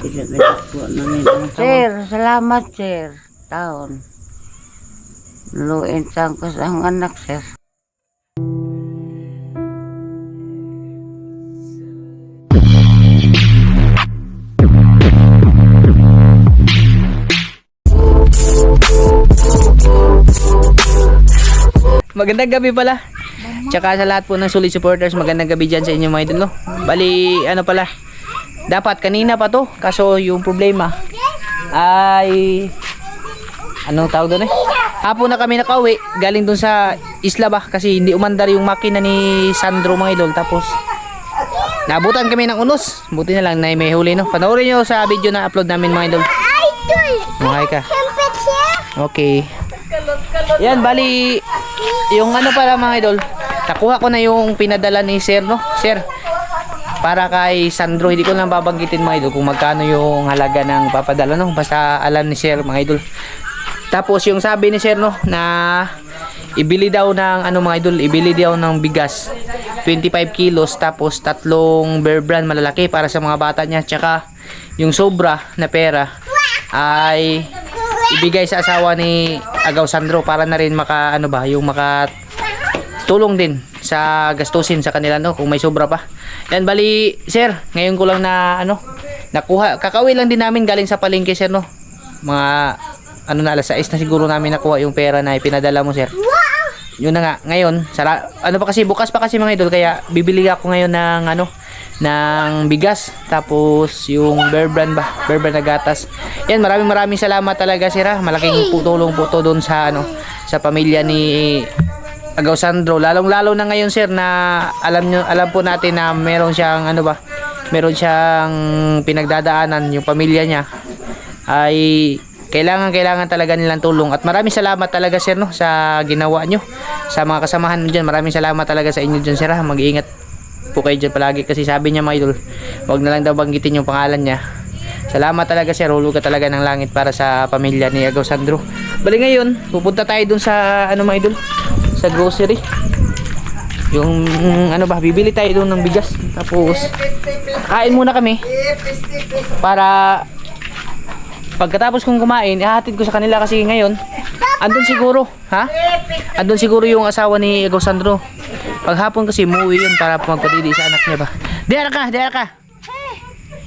Pinagdako namin ang tawag. Sir, salamat sir. Taon. Luin sang ko sa ang anak sir. Magandang gabi pala. Tsaka sa lahat po ng solid supporters, magandang gabi dyan sa inyo mga idol. No? Bali, ano pala, dapat kanina pa to. Kaso yung problema ay, anong tawag doon eh? Hapon na kami nakauwi, galing dun sa isla ba? Kasi hindi umandar yung makina ni Sandro mga idol. Tapos, nabutan kami ng unos. Buti na lang na may huli no. Panoorin nyo sa video na upload namin mga idol. Okay ka. Okay. Yan, bali, yung ano pala mga idol, nakuha ko na yung pinadala ni Sir, no? Sir, para kay Sandro, hindi ko lang babanggitin mga idol kung magkano yung halaga ng papadala, no? Basta alam ni Sir, mga idol. Tapos yung sabi ni Sir, no, na ibili daw ng, ano mga idol, ibili daw ng bigas, 25 kilos, tapos tatlong bear brand malalaki para sa mga bata niya, tsaka yung sobra na pera ay ibigay sa asawa ni Agaw Sandro para na rin maka ano ba yung maka tulong din sa gastusin sa kanila no kung may sobra pa. Yan bali sir, ngayon ko lang na ano nakuha kakauwi lang din namin galing sa palengke sir no. Mga ano na alas 6 na siguro namin nakuha yung pera na ipinadala mo sir. Yun na nga, ngayon, sara, ano pa kasi, bukas pa kasi mga idol, kaya bibili ako ngayon ng ano, ng bigas, tapos yung bear brand ba, bear brand na gatas. Yan, maraming maraming salamat talaga sir ha, malaking tulong po to doon sa ano, sa pamilya ni Agaw Sandro. Lalong lalo na ngayon sir na alam nyo, alam po natin na meron siyang ano ba, meron siyang pinagdadaanan yung pamilya niya. Ay kailangan kailangan talaga nilang tulong. At maraming salamat talaga sir no sa ginawa nyo. Sa mga kasamahan mo dyan maraming salamat talaga sa inyo dyan sir ha. Mag-iingat po kayo dyan palagi. Kasi sabi niya mga idol wag na lang daw banggitin yung pangalan niya. Salamat talaga sir. Hulog ka talaga ng langit para sa pamilya ni Agaw Sandro. Bali ngayon pupunta tayo dun sa ano mga idol sa grocery. Yung ano ba bibili tayo doon ng bigas. Tapos kain muna kami. Para pagkatapos kong kumain ihahatid ko sa kanila kasi ngayon andun siguro ha? Andun siguro yung asawa ni Ego Sandro paghapon kasi umuwi yun para magpadidi sa anak niya ba? Diara ka diara ka.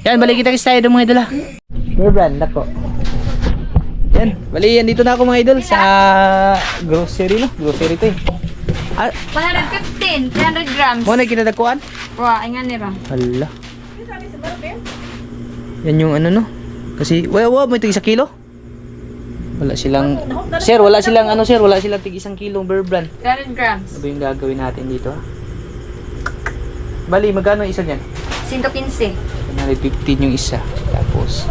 Yan balik kita kasi tayo doon mga idol ha? Bear brand ako yan bali yan dito na ako mga idol sa grocery no grocery to eh ah, 115, 300 grams. mo na kinadakuan Wah, ingan nira. Hala. Yan yung ano no? Kasi, wala wala mo tig isang kilo? Wala silang, sir, wala silang ano sir, wala silang tig isang kilong bear brand. 300 grams. Ano ba yung gagawin natin dito ha? Bali, magkano isa niyan? 115. 115 yung isa. Tapos,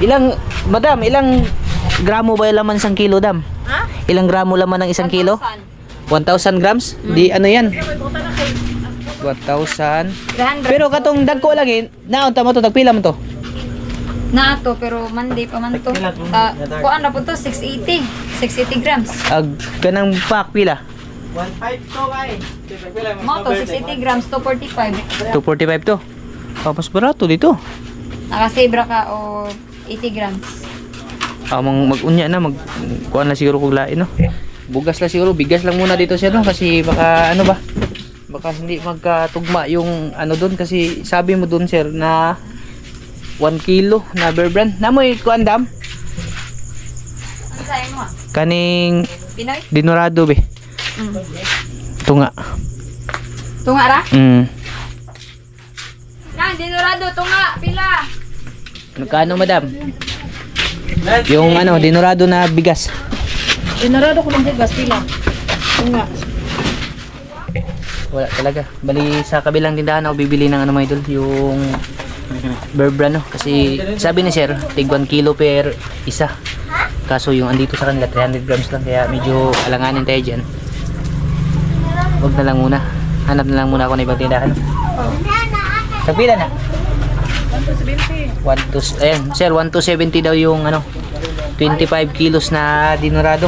ilang, madam, ilang gramo ba yung laman isang kilo, dam? Ha? Ilang gramo laman ng isang kilo? 1,000. 1,000 grams? Di ano yan? 1,000. 300. Pero katong dagko lang eh, naunta mo to, tagpila mo to? na ato pero Monday pa man to. Uh, kuan na po to 680. 680 grams. Ag kanang pack pila? Mo to 680 grams 245. 245 to. Mas barato dito. Nakasabra ka o 80 grams. Ah, mag mag-unya na, mag kuan na siguro kung lain no. Bugas lang siguro, bigas lang muna dito siya no kasi baka ano ba? Baka hindi magkatugma yung ano doon kasi sabi mo doon sir na 1 kilo na bear brand. Namoy kuan dam ah? kaning Pinoy? dinorado be. Mm. Tunga. Tunga ra? Mm. Yan, dinurado, tunga, pila. Magkano madam? Yung ano, dinorado na bigas. Dinurado ko lang gas, pila. Tunga. Wala talaga. Bali sa kabilang tindahan ako bibili ng ano mga idol, yung bear brand no. Kasi sabi ni sir, tig 1 kilo per isa. Kaso yung andito sa kanila 300 grams lang kaya medyo alanganin tayo dyan. Huwag na lang muna. Hanap na lang muna ako ng ibang tindahan. Tagpila na? 1 to ayan, sir, 1 to 70 daw yung ano 25 kilos na dinorado.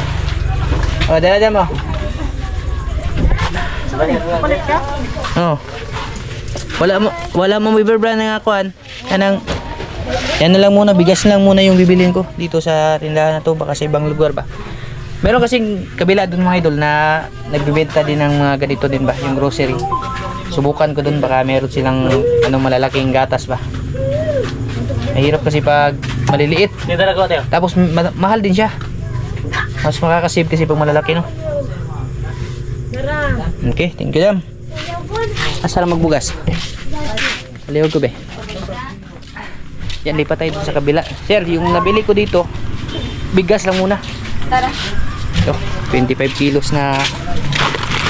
O, dala dala mo. Oh. Wala mo wala mo bear brand nga kuan. Kanang Yan na lang muna, bigas lang muna yung bibilin ko dito sa tindahan na to, baka sa ibang lugar ba. Meron kasing kabila dun mga idol na nagbibenta din ng mga ganito din ba, yung grocery. Subukan ko dun baka meron silang anong malalaking gatas ba. Mahirap kasi pag maliliit. Tapos ma- mahal din siya. Mas makakasave kasi pag malalaki no. Okay, thank you jam. Asa lang magbugas? Palihog ko be. Yan, lipat tayo dun sa kabila. Sir, yung nabili ko dito, bigas lang muna. Tara. Ito, 25 kilos na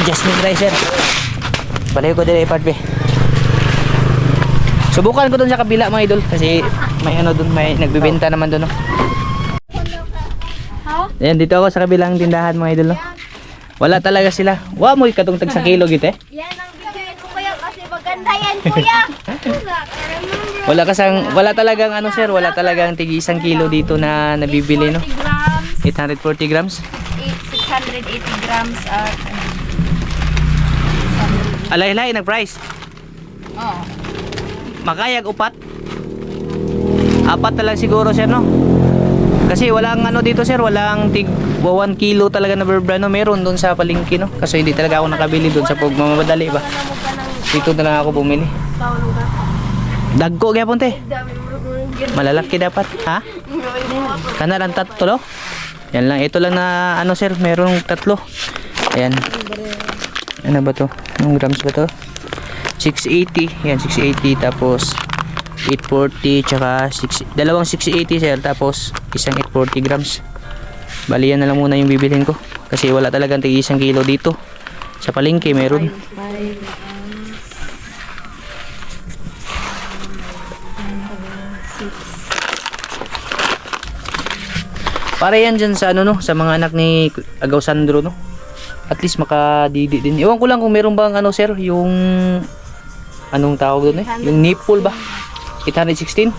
jasmine rice, sir. Balayo ko din ipad, be. Subukan ko dun sa kabila, mga idol. Kasi may ano dun, may nagbibenta naman dun, no. Ayan, dito ako sa kabilang tindahan, mga idol, no. Wala talaga sila. Wa mo katong tag sa kilo gite. Yan ang bigyan ko kuya kasi maganda yan kuya. Wala kasang wala talagang ano sir, wala talagang tig isang kilo dito na nabibili no. 40 grams, 840 grams. 680 grams at Alay-alay nag price. oh, Makayag upat. Apat na lang siguro sir no. Kasi walang ano dito sir, walang tig 1 kilo talaga na berbrano meron doon sa palengke no. Kasi hindi talaga ako nakabili doon sa pagmamadali ba. Dito na lang ako bumili. Dagko gyapon te. Malalaki dapat, ha? Kana lang tatlo. Yan lang, ito lang na ano sir, merong tatlo. Ayan. Ano ba to? Anong grams ba to? 680. Yan, 680 tapos 840 tsaka 6, dalawang 680 sir tapos isang 840 grams. Bali yan na lang muna yung bibilhin ko kasi wala talagang tig isang kilo dito. Sa palengke meron. Para yan dyan sa ano no, sa mga anak ni Agaw Sandro no. At least makadidi din. Ewan ko lang kung meron bang ano sir, yung anong tawag doon eh? Yung nipple ba? 816?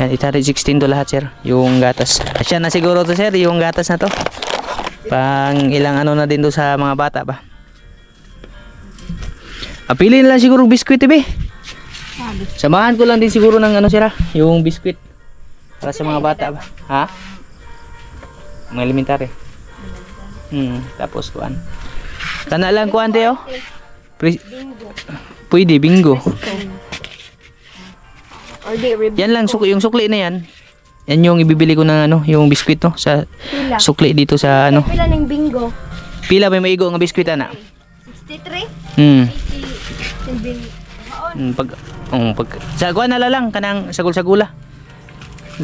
Yan, 816 to lahat sir. Yung gatas. Asya na siguro to sir, yung gatas na to. Pang ilang ano na din to sa mga bata ba? Apili na lang siguro biskwit eh. Samahan ko lang din siguro ng ano sir ah, yung biskwit. Para sa mga bata ba? Ha? Mga elementary. Hmm, tapos kuan. Kana lang kuan tayo. Pre- Pwede bingo. Or di rib. Yan lang sukli, yung sukli na yan. Yan yung ibibili ko ng ano, yung biskwit no sa Pila. sukli dito sa ano. Pila ng bingo. Pila may maigo nga biskwit ana. 63? Hmm. 87. Hmm, pag um, pag sa kuan na lang kanang sagol-sagula.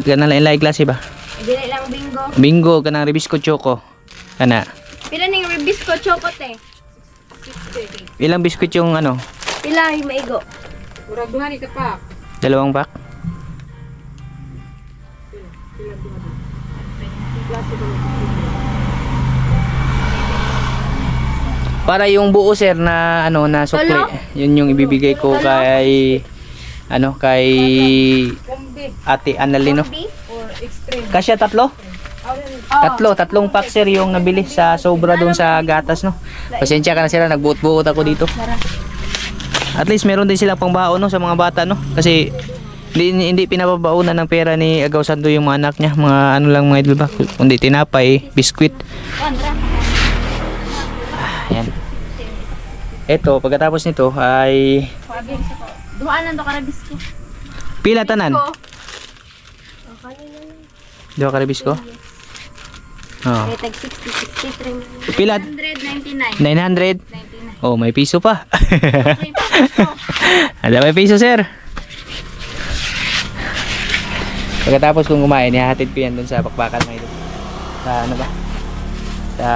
Kanang lain lain klase ba? Dili lang bingo. Bingo kanang ribisco choco. Kana. Pila ng ribisco chocolate. Ilang biskwit yung ano? Pila yung maigo. murag duha ni ka pa. Dalawang pack? Para yung buo sir na ano na sukli. Yun yung ibibigay ko kay ano kay Ate Annalyn no. Beef? Kasya tatlo? Tatlo, tatlong pack sir yung nabili sa sobra doon sa gatas no. Pasensya ka na sila, nagbuot-buot ako dito. At least meron din sila pang baon no sa mga bata no. Kasi hindi, hindi pinababaonan ng pera ni Agaw Sando yung mga anak niya. Mga ano lang mga idol ba? Kundi tinapay, biskwit. Ah, yan. Ito, pagkatapos nito ay Duhaan lang to ka ribisco. pila tanan. Dua ka rebis ko? Oh. Tag 60, 63. Pila? 199. 900? Oh, may piso pa. Ada may piso, sir. Pagkatapos kong kumain, ihahatid ko yan dun sa bakbakan mga idol. Sa ano ba? Sa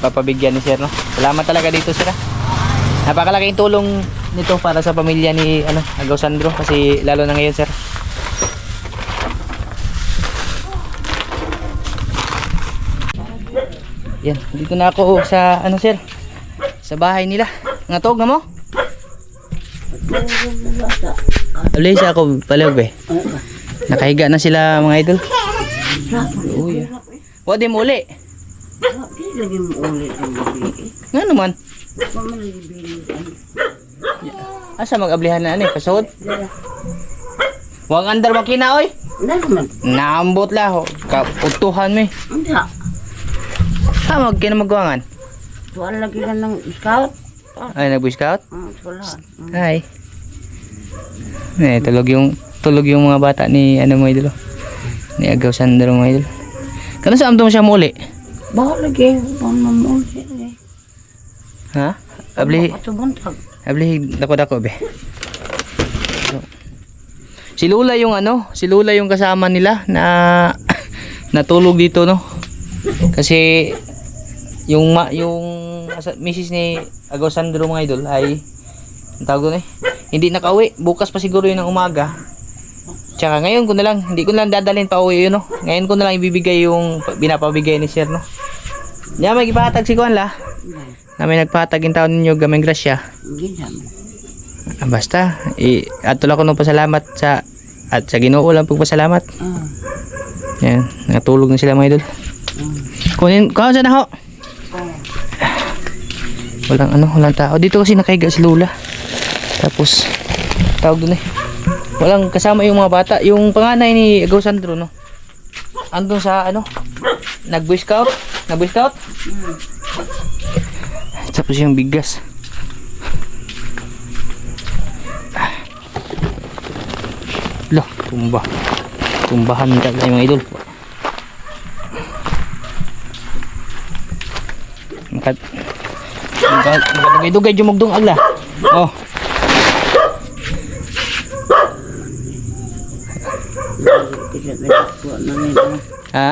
papabigyan ni sir, no? Salamat talaga dito, sir. ah. Napakalaking tulong nito para sa pamilya ni ano, Agaw Sandro kasi lalo na ngayon, sir. Yan, dito na ako sa ano, sir? Sa bahay nila. Ngatog na mo? Sa ako palog eh. Nakahiga na sila mga idol. Wa di mo uli. Nga naman. Asa mag-ablihan na ani pasod? Huwag andar makina oy. Naambot la ho. Kautuhan mi. Hindi. Ha mag kina magwangan. Tuwan lagi ka ng scout. Ay nag scout. Ah. Hi. Eh tulog yung tulog yung mga bata ni ano mo idol. oh. Ni Agaw Sandro mo idol. Kano sa amdong siya muli? Bakit lagi ang mamul siya eh. Ha? Abli abli dako dako be. Si Lula yung ano, si Lula yung kasama nila na natulog dito no. Kasi yung ma, yung misis ni Agaw Sandro mga idol ay ang tawag doon eh. Hindi nakauwi. Bukas pa siguro yun ng umaga. Tsaka ngayon ko na lang, hindi ko na lang dadalhin pa uwi yun no. Ngayon ko na lang ibibigay yung binapabigay ni Sir no. Diyan may ipahatag si Kuan la. Na may nagpahatag yung taon ninyo gamay grasya. Ah, basta, i ato lang ko ng pasalamat sa at sa Ginoo lang pagpasalamat. Ah. Yan, natulog na sila mga idol. Kunin, kuha sa na ho. Walang ano, walang tao. Dito kasi nakahiga si Lula. Tapos, tawag doon eh. Walang kasama yung mga bata. Yung panganay ni Agaw Sandro, no? Andun sa ano? Nag-boy scout? Nag-boy scout? Tapos yung bigas. Lah, tumba. Tumbahan talaga mga idol. Makat Makat Makat yung mugdong agla. Oh. Tidak ada tuwan namin. Ha?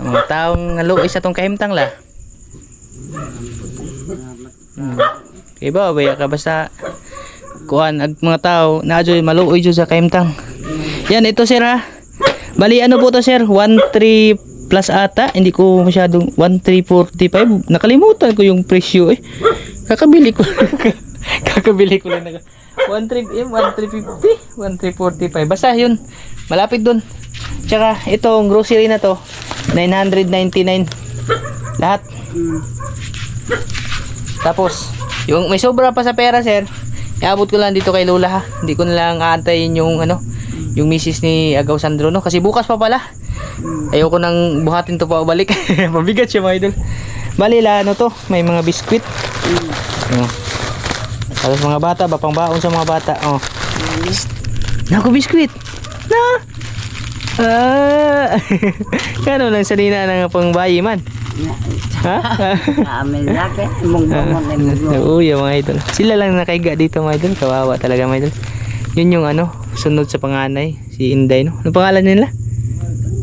Mga taong naluoy sa tong kahimtang la. Hmm. Iba, baya ka basta kuan ag mga tao na adyoy maluoy jud sa kahimtang. Yan ito sir ha. Bali ano po to sir? 13 plus ata. Hindi ko masyadong 1345. Nakalimutan ko yung presyo eh. Kakabili ko. Kakabili ko lang na 13 1350, 1345. Basta yun. Malapit dun. Tsaka itong grocery na to 999 lahat. Tapos yung may sobra pa sa pera sir, iabot ko lang dito kay Lola ha. Hindi ko na lang aantayin yung ano, yung misis ni Agaw Sandro no kasi bukas pa pala. Ayoko nang buhatin to pa balik. Mabigat siya mga idol. Bali ano to, may mga biskwit. Oh. Tapos mga bata, bapang baon sa mga bata. Oh. Naku biskwit. Na. Ah. Kano lang sanina ng pangbayi man. Ha? Sa amin. Mong bamon ay mong Oo, yung mga idol. Sila lang nakaiga dito mga idol. Kawawa talaga mga idol. Yun yung ano, sunod sa panganay. Si Inday, no? Ano pangalan nila?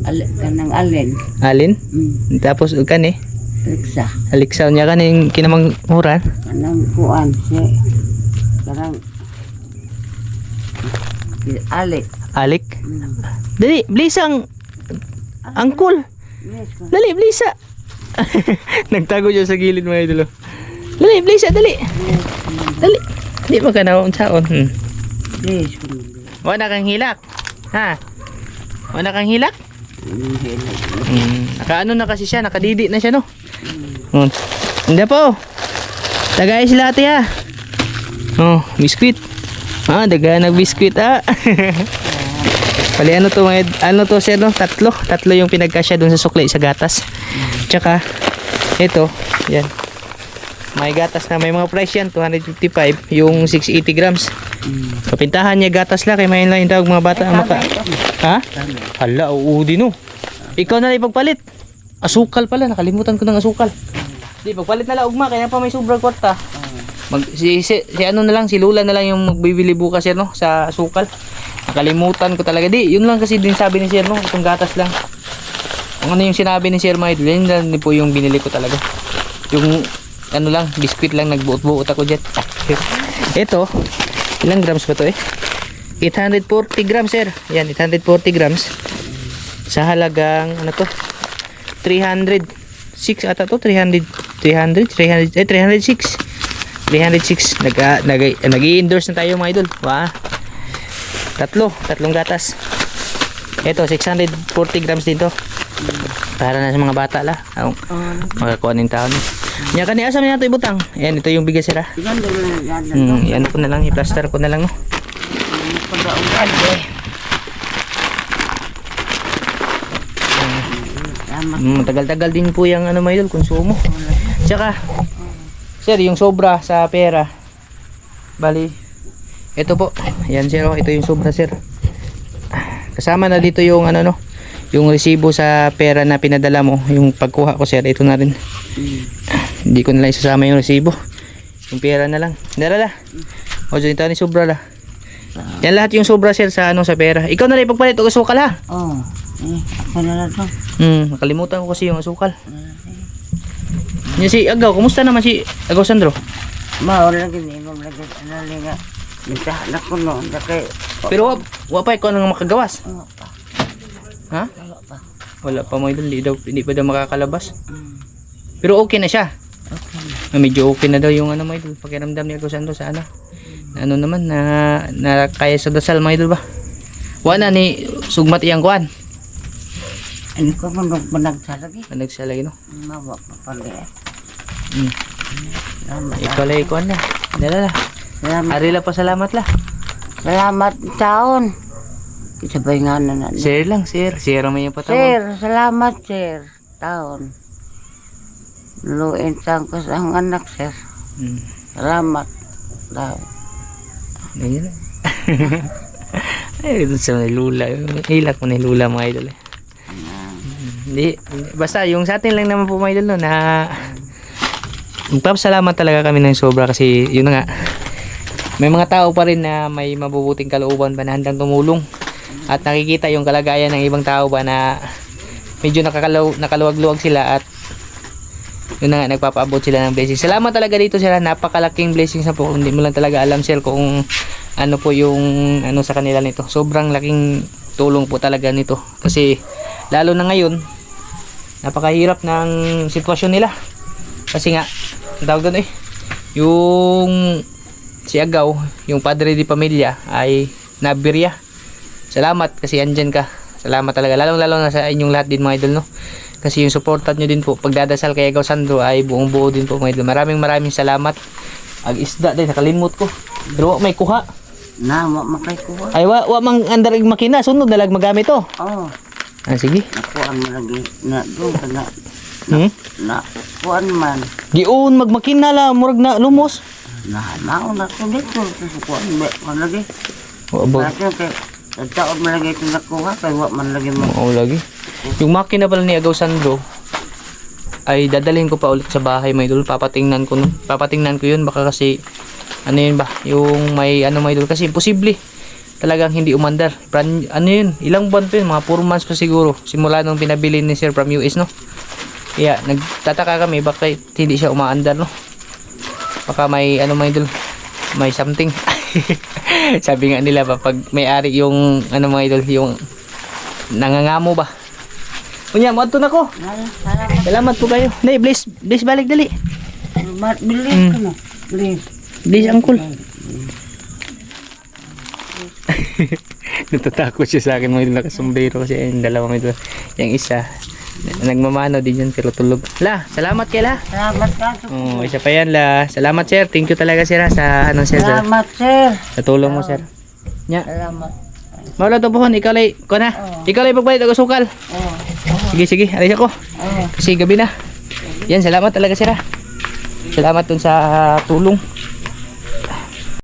Al kanang alin. Alin? Mm. Tapos, kan eh. Riksa. Aliksaw niya kan yung kinamang huran. Kanang kuan siya. Karang Alik. Alik. Mm. Dali, blisang. Angkol. Yes. Dali, blisa. Nagtago siya sa gilid mga idol. oh. Dali, blisa, dali. Dali. Di ba ka na saon? Hmm. Yes. Wala kang hilak. Ha? Wala kang hilak? Mm. Hmm. Nakaano na kasi siya, nakadidi na siya no. Hmm. Hindi po. Tagay sila ate ha. Oh, biskuit. Ah, daga nag biskuit ah. Pali ano to mga ano to siya no? Tatlo. Tatlo yung pinagkasya dun sa sukli sa gatas. Tsaka ito, yan. May gatas na may mga price yan 255 yung 680 grams. Kapintahan niya gatas lang kay may lang yung tawag mga bata ang maka. Ha? Hala, oo din no. Ikaw na lang ipagpalit. Asukal pala, nakalimutan ko ng asukal. Di, pagpalit na lang ugma, kaya pa may sobrang kwarta. Mag, si, si, si ano na lang, si Lula na lang yung magbibili bukas yan, no, sa asukal. Nakalimutan ko talaga. Di, yun lang kasi din sabi ni Sir, no, itong gatas lang. Ang ano yung sinabi ni Sir Maid, yun lang po yung binili ko talaga. Yung, ano lang, biskuit lang, nagbuot-buot ako dyan. Ito, ilang grams ba to eh? 840 grams, sir. Yan, 840 grams. Sa halagang, ano to? 306 ata to, 300, 300, 300, eh, 306. 306. Nag, nag, nag-i-endorse na tayo mga idol. Wow. Tatlo, tatlong gatas. Ito, 640 grams din to. Para na sa mga bata la. Ang makakuha ng taon. Nya kani asam niya to ibutang. Yan ito yung bigas ganda. Hmm, yan ko na lang, i-plaster ko na lang no. pagdaon ade. Tama. Mm, tagal-tagal din po yung ano mga idol, konsumo. Tsaka, sir, yung sobra sa pera. Bali, ito po. Yan sir, oh, ito yung sobra sir. Kasama na dito yung ano no, yung resibo sa pera na pinadala mo, yung pagkuha ko sir, ito na rin. Hindi ko na lang isasama yung resibo. Yung pera na lang. Dala la. O, dyan ni sobra la. Yan lahat yung sobra sir sa ano sa pera. Ikaw na rin pagpalit o asukal ha. Oh. Eh, ako na lang to. Hmm, nakalimutan ko kasi yung asukal. Yan si Agaw, kumusta naman si Agaw Sandro? Mao lagi ni mo lagi ano linga. Minta na ko no, kay Pero wa, wa pa ikaw nang makagawas. ano pa. Ha? Wala pa. Wala pa mo idol, hindi, daw, hindi pa daw makakalabas. Mm. Pero okay na siya. Okay. Ah, medyo okay na daw yung ano mo idol, pakiramdam ni Agaw Sandro sa ano. Na ano naman, na, na kaya sa dasal mo idol ba? Wa na ni sugmat iyang kuan. Ano ko nung managsalagi? Nagsalay no. Mawa pa pala. Hmm. Salamat. Ikaw lang kuan na. Dala la. Salamat. Arila pa salamat la. Salamat taon. Isabay nga na na. Share lang, share. Share mo yung patawag. Sir, salamat sir. Taon. Luin sang ko sa anak sir. Hmm. Salamat. Taon. Na. Ay, ito sa nilula. Hilak mo nilula mga idol eh. Hindi, basta yung sa atin lang naman po mga idol no, na magpapasalamat talaga kami ng sobra kasi yun nga. May mga tao pa rin na may mabubuting kalooban ba na handang tumulong? At nakikita yung kalagayan ng ibang tao ba na medyo nakakalaw, nakaluwag-luwag sila at yun nga nagpapaabot sila ng blessing. Salamat talaga dito sila napakalaking blessings na po. Hindi mo lang talaga alam sir kung ano po yung ano sa kanila nito. Sobrang laking tulong po talaga nito. Kasi lalo na ngayon napakahirap ng sitwasyon nila. Kasi nga ang tawag doon eh yung si Agaw yung padre di pamilya ay nabirya. Salamat kasi andyan ka. Salamat talaga. Lalong lalo na sa inyong lahat din mga idol no? Kasi yung supportan nyo din po pagdadasal kay Agaw Sandro ay buong buo din po mga idol. Maraming maraming salamat. Ag isda din nakalimot ko. Pero may kuha. Na, wa makay kuha. ay wa, wa mang andar ig makina sunod na lag magamit to Oh, ah sige nakuan mo lagi. Na, doon ka na. hmm? Na, kuan man. giun magmakina la murag na lumos Na, naon na ko dito. Kasi kuan mo man lagi. wa ba Bakit kay sa taon man lagi ito nakuha kay wa man lagi mo. Oo lagi. Yung makina pala ni Agaw Sandro ay dadalhin ko pa ulit sa bahay may idol. Papatingnan ko nun. Papatingnan ko yun baka kasi ano yun ba? Yung may ano may idol kasi imposible. Talagang hindi umandar. Brand, ano yun? Ilang buwan pa yun? Mga 4 months pa siguro. Simula nung pinabili ni Sir from US no. Kaya nagtataka kami bakit hindi siya umaandar no. Baka may ano may idol. May something. Sabi nga nila ba pag may-ari yung ano mga idol yung nangangamo ba? Kunya, mo na ko. Salamat. Po kayo. Dali, please, please balik dali. Bilis Mm. ka na. Bilis. Please, uncle. Natatakot siya sa akin mga idol nakasombrero kasi yung dalawa mga idol. Yung isa, nagmamano din yan pero tulog. La, salamat kay La. Salamat ka. Oh, isa pa yan La. Salamat sir. Thank you talaga sir sa ano sir sa, Salamat sir. sa tulong mo sir. Nya, Salamat. mawala to pohon, ikaw lay, ko na. Ikaw lay pagbayad ako sukal. Oh, Sige, sige, alis ako. oh. Kasi gabi na. Yan, salamat talaga sir ha. Salamat dun sa tulong.